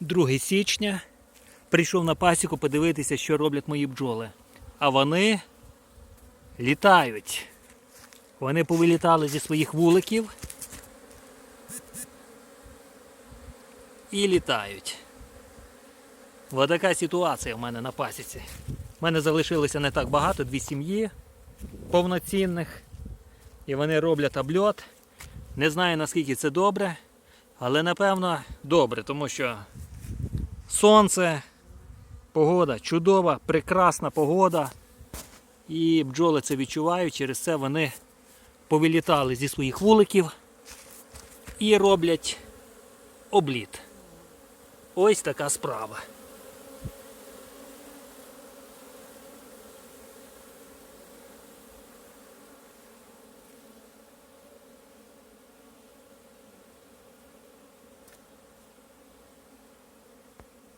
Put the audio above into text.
2 січня. Прийшов на пасіку подивитися, що роблять мої бджоли. А вони літають. Вони повилітали зі своїх вуликів і літають. Ось така ситуація в мене на пасіці. У мене залишилося не так багато, дві сім'ї повноцінних. І вони роблять обльот. Не знаю наскільки це добре, але напевно добре, тому що сонце, погода чудова, прекрасна погода. І бджоли це відчувають, через це вони повилітали зі своїх вуликів і роблять обліт. Ось така справа.